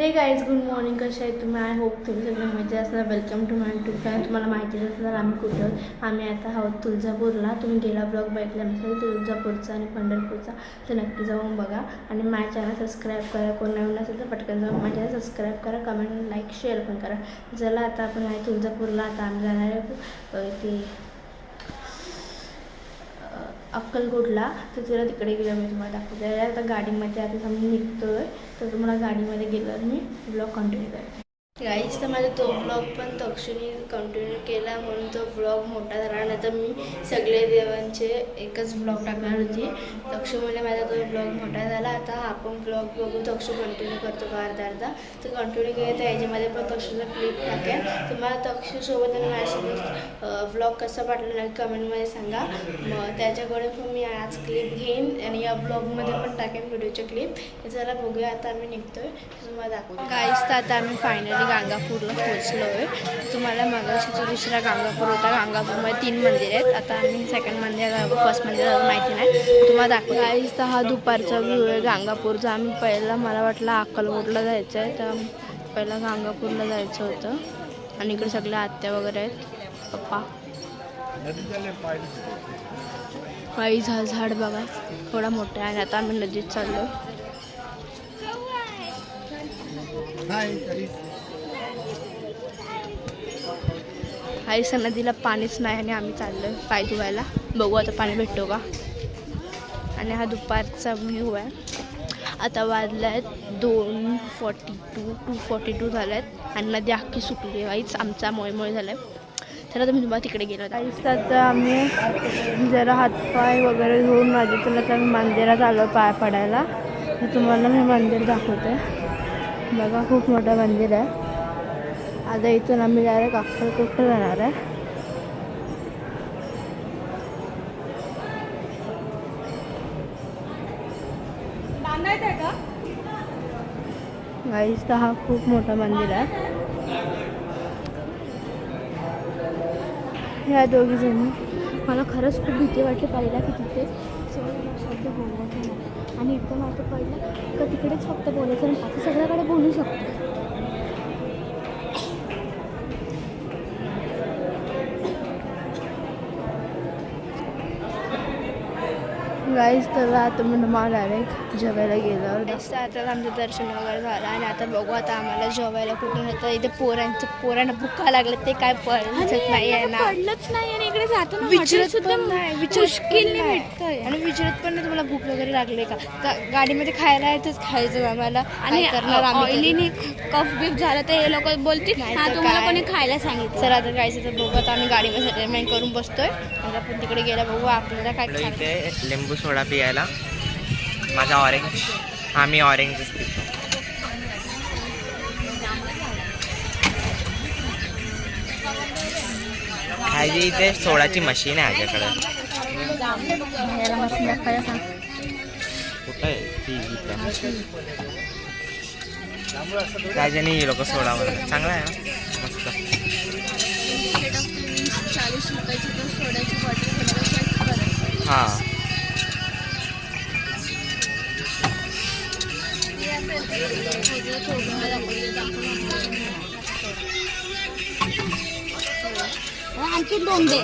हे guys good morning कसे आहे तुम्ही? आय होप तुम्ही सगळे मजा असणार. Welcome to my two fan तुम्हाला माहितीच असणार आम्ही कुठे? आम्ही आता आहोत तुळजापूरला. तुम्ही गेला ब्लॉग बघितला नसेल तुळजापूरचा आणि पंढरपूरचा तर नक्की जाऊन बघा. आणि माझ्या चॅनल सबस्क्राईब करा. कोण नवीन असेल तर पटकन जाऊन माझ्या सबस्क्राईब करा. कमेंट लाईक शेअर पण करा. चला आता आपण आहे तुळजापूरला. आता आम्ही जाणार आहे ते अक्कलकोटला. तर तुला तिकडे गेलं मी तुम्हाला दाखवते. आता गाडीमध्ये आता आम्ही निघतोय तर तुम्हाला गाडीमध्ये गेल्यावर मी ब्लॉग कंटिन्यू करते. काहीच तर माझा तो ब्लॉग पण तक्षणी कंटिन्यू केला म्हणून तो ब्लॉग मोठा झाला. नाही तर मी सगळे देवांचे एकच ब्लॉग टाकणार होती. तक्षुमुळे माझा तो ब्लॉग मोठा झाला. आता आपण ब्लॉग बघू तक्षू कंटिन्यू करतो का अर्धा अर्धा. तर कंटिन्यू केलं तर याच्यामध्ये पण तक्षूचा क्लिप टाकेल तुम्हाला तक्षूसोबत आणि माझ्यासोबत ब्लॉग कसा वाटला नक्की कमेंटमध्ये सांगा. मग त्याच्याकडे पण मी आज क्लिप घेईन आणि या ब्लॉगमध्ये पण टाकेन व्हिडिओचे क्लिप चला बघूया आता आम्ही निघतोय. तुम्हाला दाखवू गाईस तर आता आम्ही फायनली गांगापूरला पोहोचलो आहे तुम्हाला मागाशी जो दुसरा गांगापूर होता. गांगापूरमध्ये तीन मंदिर आहेत. आता आम्ही सेकंड मंदिर फर्स्ट मंदिर माहिती नाही. तुम्हाला दाखवलं गाईस तर हा दुपारचा व्ह्यू आहे. गांगापूरचा. आम्ही पहिला मला वाटलं अक्कलकोटला जायचं आहे. तर पहिला गांगापूरला जायचं होतं. आणि इकडे सगळ्या आत्या वगैरे आहेत. पप्पा. काही झा झाड बघा. थोडा मोठा आहे. आणि आता आम्ही नदीत चाललो आईस नदीला पाणीच नाही आणि आम्ही चाललो आहे पाय धुवायला. बघू आता पाणी भेटतो का? आणि हा दुपारचा व्ह्यू आहे. आता वाजला आहेत दोन forty two two forty two झाले आहेत आणि नदी अख्खी सुटली आईच आमचा मोळमोळ झाला आहे तर आता मी तुम्हाला तिकडे गेलो आईस आता आम्ही जरा हातपाय वगैरे धुवून माझे तुला तर मंदिरात आलो पाय पडायला. तर तुम्हाला मी मंदिर दाखवते. बघा खूप मोठं मंदिर आहे. आता इथून आम्ही डायरेक्ट अक्कलकोटला जाणार आहे. तर हा खूप मोठा मंदिर आहे. ह्या दोघी जणी. मला खरंच खूप भीती वाटली पहिला की तिथे सगळं शब्द बोलायचं नाही. आणि एकदम आता पहिलं का तिकडेच फक्त बोलायचं आणि बाकी सगळ्याकडे बोलू शकतो. गाईज तर आता मी मला डायरेक्ट जेवायला गेल्यावर आता आमचं दर्शन वगैरे झालं आणि आता बघू आता आम्हाला जेवायला कुठून येतं. इथे पोरांचं पोरांना भुका लागलं ते काय पडलंच नाही आहे ना. पडलंच नाही आणि इकडे जातो ना विचारत सुद्धा पण नाही नाही. भेटतंय. आणि विचारत पण नाही तुम्हाला भूक वगैरे लागली का? का गाडीमध्ये खायला येतच खायचं आम्हाला. आणि करणार आम्ही तरी? ऑइलीने कफ बिफ झालं तर हे लोक बोलतील नाही हा तर तुम्हाला? कोणी खायला सांगितलं. चला आता जायचं तर बघू आता आम्ही गाडीमध्ये सेटलमेंट करून बसतोय. आणि आपण तिकडे गेला बघू आपल्याला काय लिंबू सोडा पियायला. माझा ऑरेंज हा मी ऑरेंजच पितो. ह्याची इथे सोडाची मशीन आहे माझ्याकडे कुठं आहे? ती इथे. त्याच्याने ही लोक सोडा म्हणतात चांगला आहे ना? मस्त. हा. आणखी दोन दे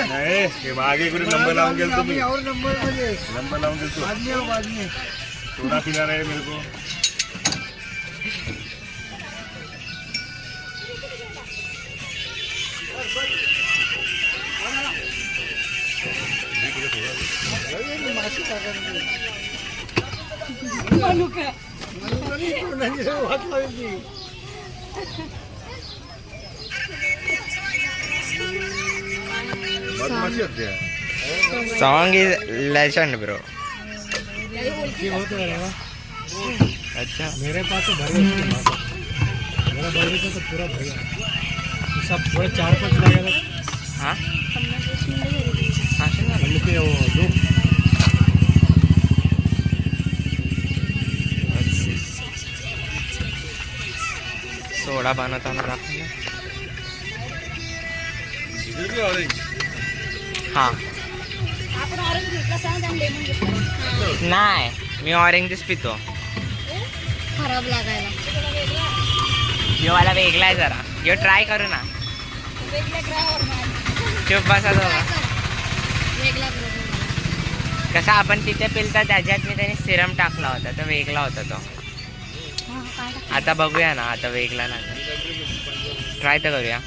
नाही हे मागे कुठे नंबर लावून गेलो तुम्ही नंबर लावून गेलो सोडा पिणार आहे मेरे को। बदमाशी होते सॉन्ग इज लेजेंड ब्रो अच्छा। मेरे पास तो भर गया मेरा बर्थडे का तो पूरा भर गया। सब थोड़ा चार पाँच लगेगा हा? हा शिंगा. हम हा. नाही मी ऑरेंजच पितो. खराब लागायला. मला वेगळा आहे जरा. यो ट्राय करू ना. चुप बसा. वेगळा ग्रह कसा आपण तिथे पिलता त्याच्यात मी त्याने सिरम टाकला होता तो वेगळा होता तो. आता बघूया ना आता वेगळा लागेल. ट्राय तर करूया.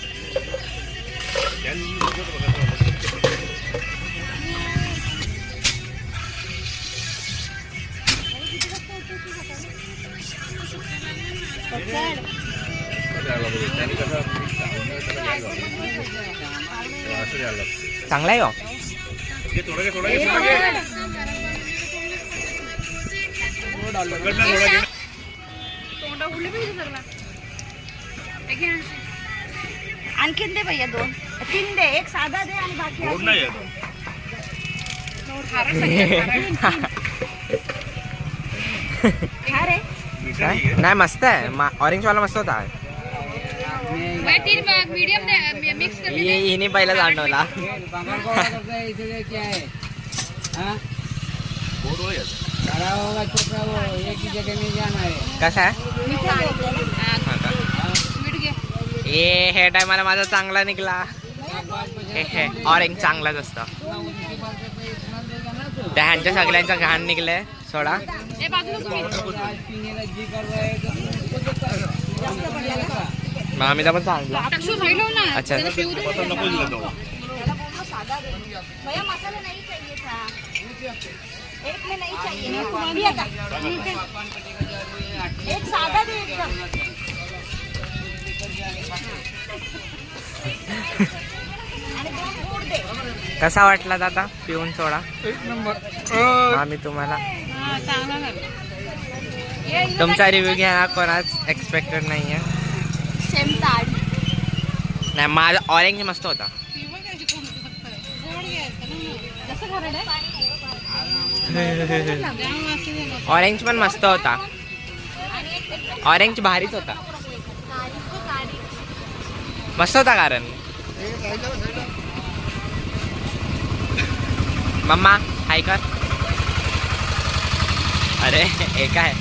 चांगला आहे हो. आणखीन दे भैया दोन. तीन दे एक साधा दे आणि बाकी नाही मस्त आहे. ऑरेंज वाला मस्त होता. हि- हिने पहिला जाणवला. कसा आहे? हा? ए हे टायमाला माझा चांगला निघला. ऑरेंज चांगलाच असतं. त्या ह्यांच्या सगळ्यांचा घाण निघलंय. सोडा. मग आम्ही पण सांगला अच्छा. एक में नहीं चाहिए ना. एक दे एकदम. कसा वाटला दादा? पिऊन सोडा. आम्ही तुम्हाला तुमचा रिव्ह्यू घ्या कोणाच एक्सपेक्टेड सेम ताड नाही माझा ऑरेंज मस्त होता. ऑरेंज पण मस्त होता. ऑरेंज भारीच होता. मस्त होता कारण. मम्मा हाय कर. अरे हे काय?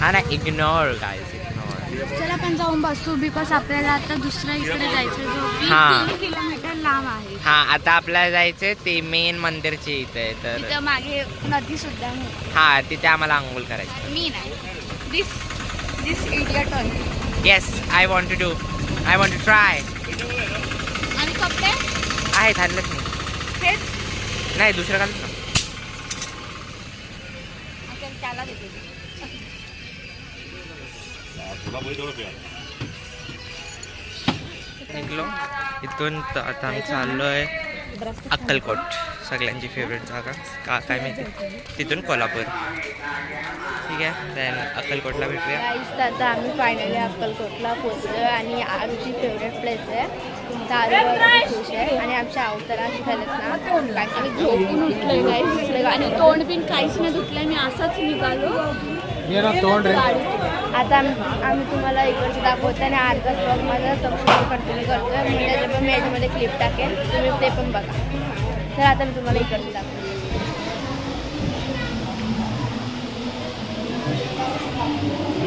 हा ना इग्नोर काय इग्नोर चला आपण जाऊन बसू बिकॉज आपल्याला आता दुसऱ्या इकडे जायचं जो हा. तीन किलोमीटर लांब आहे. हा आता आपल्याला जायचंय ते मेन मंदिरचे इथे तर तिथं मागे नदी सुद्धा आहे. हा तिथे आम्हाला आंघोळ करायची. मी नाही. This this idiot yes I want to do I want to try आणि कपडे? आहेत मी. तेच. नाही दुसरं घालत ना. आपण त्याला देते तुला बैल थोडं प्या. निघलो इथून त- आता आम्ही चाललोय अक्कलकोट सगळ्यांची फेवरेट जागा. का काय माहिती? तिथून कोल्हापूर. ठीक आहे? देन अक्कलकोटला भेटूया. आता आम्ही फायनली अक्कलकोटला पोचलो आणि आरूची फेवरेट प्लेस आहे. खुश आहे. आणि आमच्या अवतारा झालेत ना. काय आम्ही झोपून उठलोय गाईस आणि तोंड बिन काहीच नाही दुखलंय. मी असाच निघालो. तोंड रे. आता आम- आम्ही तुम्हाला इकडचं दाखवतो आणि अर्धा ब्लॉग माझा तपशील कंटिन्यू करतोय. मी त्याच्या पण मी याच्यामध्ये क्लिप टाकेन. तुम्ही ते पण बघा. तर आता मी तुम्हाला इकडची दाखवते Thank you.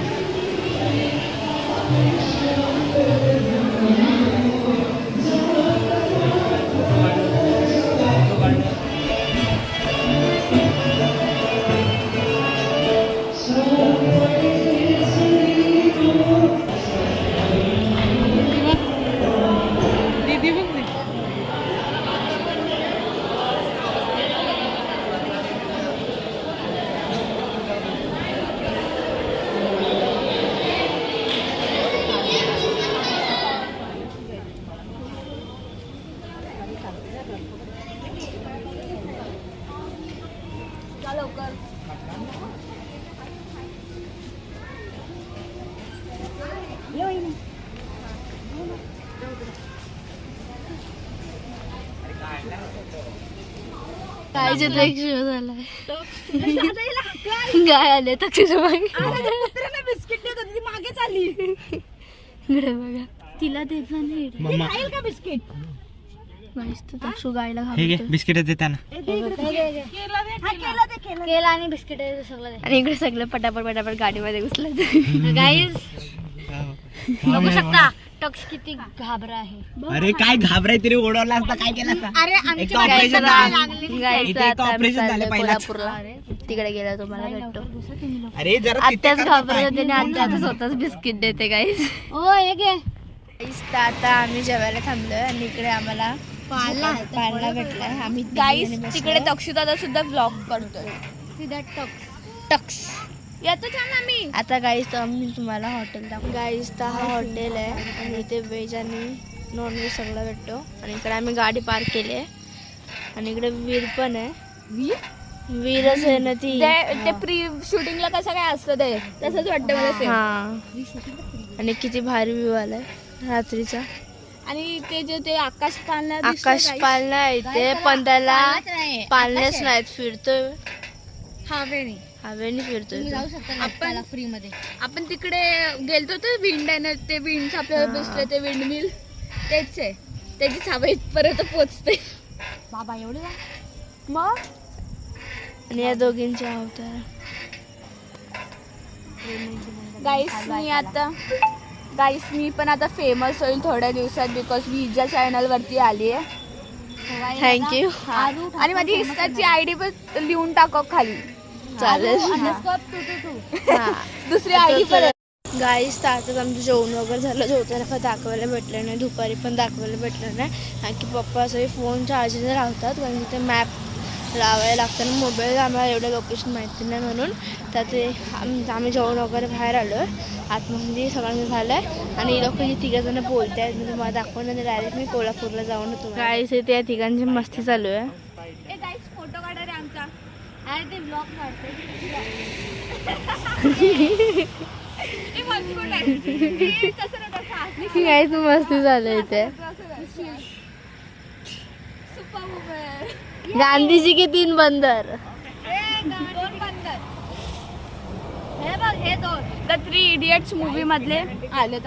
झालाय गाय आले बिस्किट देत होती ती मागे चालली इकडे बघा. तिला देत नाही मम्मा. का बिस्किट? तक्षू गायला. बिस्किट देताना केला आणि बिस्किट सगळं आणि इकडे सगळे पटापट पटापट गाडीमध्ये घुसले. गाईज बघू शकता टक्स किती घाबरा आहे. अरे काय घाबराय तरी ओढवला असता काय केला असता? अरे एक तर ऑपरेशन गाईस इथे एक ऑपरेशन झालं पहिलाच. कोल्हापूरला. तिकडे गेला तुम्हाला भेटतो. अरे जरा तिथे आत्याच कर ना घाबरत. होते आणि आत्या आता स्वतःच बिस्किट देते गाईस ओ हे घे. तर आता आम्ही जेवायला थांबलोय आणि इकडे आम्हाला पाळला पाळणा भेटलाय. आम्ही गाईस बसलोय. तिकडे दक्षुदादा सुद्धा ब्लॉग करतोय टक्स येतो थांब आम्ही आता गाईस आम्ही तुम्हाला हॉटेल दाखवू गाईस तर हा हॉटेल आहे आणि इथे व्हेज आणि नॉनव्हेज सगळं भेटतो. आणि इकडे आम्ही गाडी पार्क केली आहे. आणि इकडे वीर पण आहे. वीरच आहे ना ती. ते- ते प्री शूटिंगला कसं काय असतं ते? तसंच वाटतं मला हा. आणि किती भारी व्ह्यू आलाय रात्रीचा. आणि ते जे ते आकाश पाळणा आकाश पालना आहे. इथे पण त्याला पालनेच नाहीत फिरतोय. हवेने हवेने फिरतोय तो. आपण फ्री मध्ये. आपण तिकडे गेलतो ते विंड आहे ना ते विंड आपल्याला दिसले ते विंड मिल तेच आहे. त्याची छावा इथपर्यंत पोचते. बाबा एवढे मग? आणि या दोघींचे अवतार. गाईस मी आता गाईस मी पण आता फेमस होईल थोड्या दिवसात बिकॉज मी हिच्या चॅनल वरती आली आहे. थँक्यू आणि माझी इंस्टाची आय डी पण लिहून टाकव खाली. चालेल. हा. दुसरी डी पण गाईस तर आताच आमचं जेवण वगैरे झालं. जेवताना दाखवायला भेटलं नाही. दुपारी पण दाखवायला भेटलं नाही. कारण की पप्पा असं फोन चार्जिंग लावतात. कारण की ते मॅप लावायला लागतं ना मोबाईल आम्हाला एवढं लोकेशन माहिती नाही म्हणून. तर ते आम- आम्ही जेवण वगैरे बाहेर आलो. आहे आतमध्ये सगळ्यांचं झालं आहे आणि लोक जे तिघंजणं बोलत आहेत मी तुम्हाला दाखवणार डायरेक्ट मी कोल्हापूरला जाऊन होतो गाईस इथे या तिघांची मस्ती चालू आहे. अरे ते ब्लॉग काढते. गाईस मस्ती आहे इथे. गांधीजी के तीन बंदर. हे बघ हे दोन. द थ्री इडियट्स मूवी मधले. आले